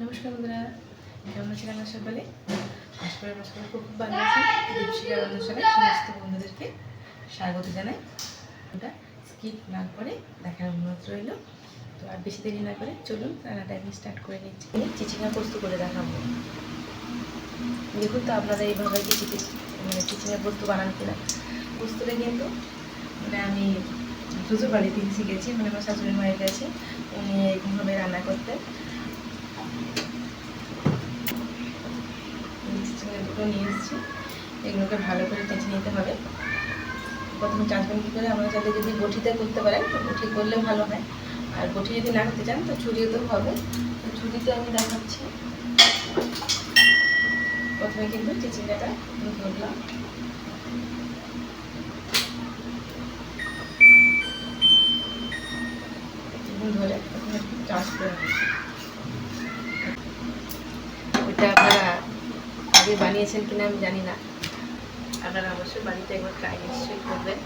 নমস্কার বন্ধুরা, কেমন আছেন আমার সকলে? আশা করি আমার খুব খুব ভালো আছেন। দীপশিকার অনুষ্ঠানে সমস্ত বন্ধুদেরকে স্বাগত জানাই। ওটা স্কিপ না করে দেখার অনুরোধ রইল। তো আর বেশি দেরি না করে চলুন, রান্নাটা আমি স্টার্ট করে নিচ্ছি। আমি চিচিঙ্গা পোস্ত করে দেখাবো। দেখুন তো আপনারা এইভাবে কি মানে চিচিঙ্গা পোস্ত বানান কিনা। পোস্তটা কিন্তু মানে আমি দুটো বাড়ি থেকে শিখেছি মানে আমার শাশুড়ি মায়ের কাছে। উনি এইভাবে রান্না চিচিঙ্গা দুটো নিয়ে এসেছি এগুলোকে ভালো করে চেঁচে নিতে হবে। প্রথমে চাঁচবেন কী করে আমরা চাইলে যদি বটিতে করতে পারেন, তো বটি করলে ভালো হয়। আর বটি যদি না করতে চান, তো ছুরিতেও হবে। তো ছুরিতে আমি দেখাচ্ছি। প্রথমে কিন্তু চিচিঙ্গাটা ধরলাম। ধরে প্রথমে চাষ করে নিচ্ছি। এটা আপনারা আগে বানিয়েছেন কিনা আমি জানি না। আপনারা অবশ্যই বাড়িতে একবার ট্রাই নিশ্চয়ই করবেন।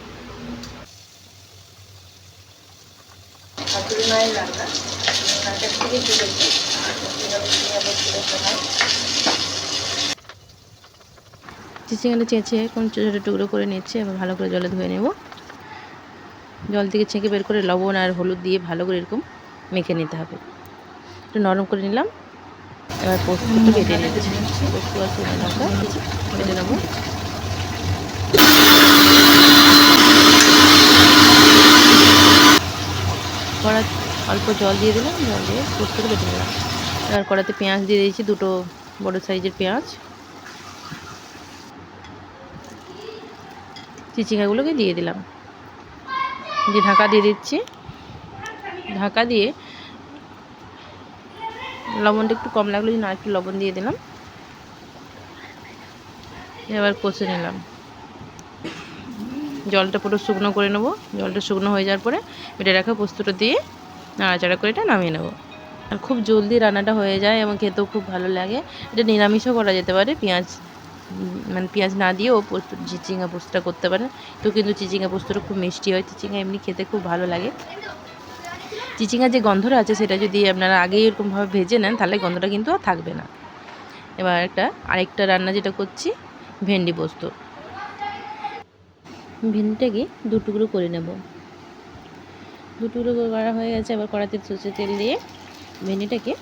চিচিঙ্গাটা চেঁচে কোন ছোটো ছোটো টুকরো করে নিচ্ছে, এবার ভালো করে জলে ধুয়ে নেব। জল থেকে ছেঁকে বের করে লবণ আর হলুদ দিয়ে ভালো করে এরকম মেখে নিতে হবে। একটু নরম করে নিলাম। এবার পোস্তটা বেটে নিচ্ছি। পোস্ত আর শুকনো লঙ্কা বেটে নেব। কড়া অল্প জল দিয়ে দিলাম, জল দিয়ে পোস্তটা বেটে নিলাম। এবার কড়াতে পেঁয়াজ দিয়ে দিয়েছি, দুটো বড় সাইজের পেঁয়াজ। চিচিঙ্গাগুলোকে দিয়ে দিলাম। দিয়ে ঢাকা দিয়ে দিচ্ছি। ঢাকা দিয়ে লবণটা একটু কম লাগল না একটু লবণ দিয়ে দিলাম। এবার কষে নিলাম। জলটা পুরো শুকনো করে নেব। জলটা শুকনো হয়ে যাওয়ার পরে বেটে রাখা পোস্তটা দিয়ে নাড়াচাড়া করে এটা নামিয়ে নেব। আর খুব জলদি রান্নাটা হয়ে যায়, এবং খেতেও খুব ভালো লাগে। এটা নিরামিষও করা যেতে পারে, পেঁয়াজ মানে পেঁয়াজ না দিয়েও পোস্ত চিচিঙ্গা পোস্তটা করতে পারেন। তো কিন্তু চিচিঙ্গা পোস্তটা খুব মিষ্টি হয়, চিচিঙ্গা এমনি খেতে খুব ভালো লাগে। চিচিঙ্গা যে গন্ধটা আছে, সেটা যদি আপনারা আগেই এরকমভাবে ভেজে নেন, তাহলে গন্ধটা কিন্তু আর থাকবে না। এবার একটা, আরেকটা রান্না যেটা করছি, ভেন্ডি পোস্ত। ভেন্ডিটাকে দু টুকরো করে নেব। দু টুকরো করা হয়ে গেছে, এবার কড়াতে সর্ষে তেল দিয়ে ভেন্ডিটাকে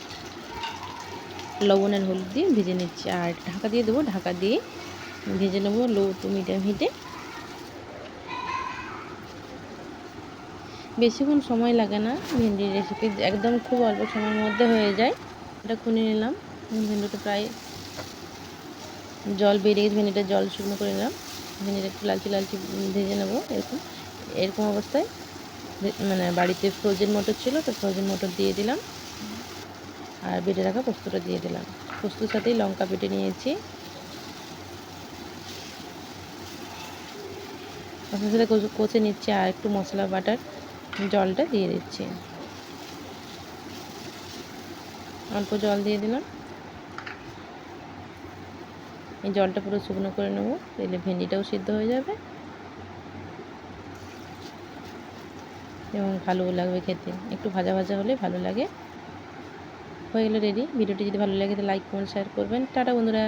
লবণ আর হলুদ দিয়ে ভেজে নিচ্ছি। আর ঢাকা দিয়ে দেবো, ঢাকা দিয়ে ভেজে নেব লো টু মিডিয়াম হিটে। বেশিক্ষণ সময় লাগে না, ভেন্ডির রেসিপি একদম খুব অল্প সময়ের মধ্যে হয়ে যায়। এটা খুনে নিলাম ভেন্ডিটা প্রায় জল বেরিয়ে গেছে, ভেন্ডিটা জল শুকনো করে নিলাম। ভেন্ডিটা একটু লালচে লালচে ভেজে নেব, এরকম এরকম অবস্থায়। মানে বাড়িতে ফ্রোজেন মটর ছিল, তো ফ্রোজেন মটর দিয়ে দিলাম। আর বেটে রাখা পোস্তটা দিয়ে দিলাম। পোস্তর সাথেই লঙ্কা বেটে নিয়েছি। কষে নিচ্ছি, আর একটু মশলা, বাটার। জলটা দিয়ে দিচ্ছি। অল্প জল দিয়ে দিলাম। এই জলটা পুরো শুকনো করে নেব, তাহলে ভেন্ডিটাও সিদ্ধ হয়ে যাবে। এবং ভালোও লাগবে খেতে। একটু ভাজা ভাজা হলে ভালো লাগে। হয়ে গেলে রেডি। ভিডিওটি যদি ভালো লাগে তো লাইক, কমেন্ট শেয়ার করবেন। টাটা বন্ধুরা।